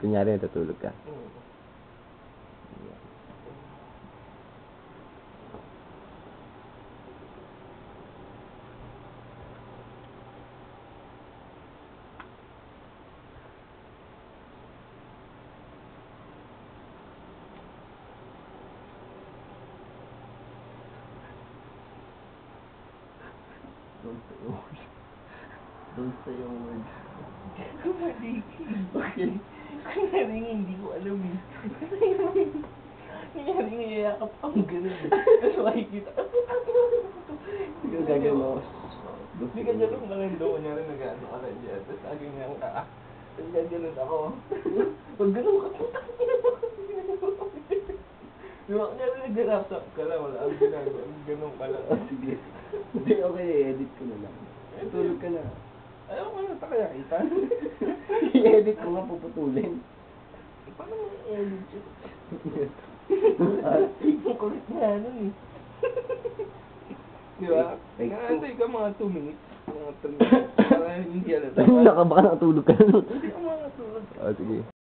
Kunyari, natutulog ka. Don't say a word. Don't say a word. Okay. Kunyari nga, hindi ko alam eh. Kunyari nga, yayakap ang ganun eh. Tapos makikita. Hindi ka gagano. Hindi ka ganun ka lang doon. Kunyari nag-ano ka lang dyan. Tapos lagi nga ka. Tapos gaganon ako. Pag ganun ka, puta Di ba, kunyari nag-rap up ka lang. Wala ang ginagawa. Ganun ka lang. Sige. Hindi, okay. Edit ko na lang. Tulog ka na. Ayaw ko na kaya kita. I-edit ko nga puputulin. Paano mo i-edit yun? Ang kulit nga nun eh. Di ba? Two. Nakaantay ka mga 2 minutes. Mga 3 minutes. Para hindi halata. Naka, baka nakatulog ka. Hindi ako mga tulog. oh, sige.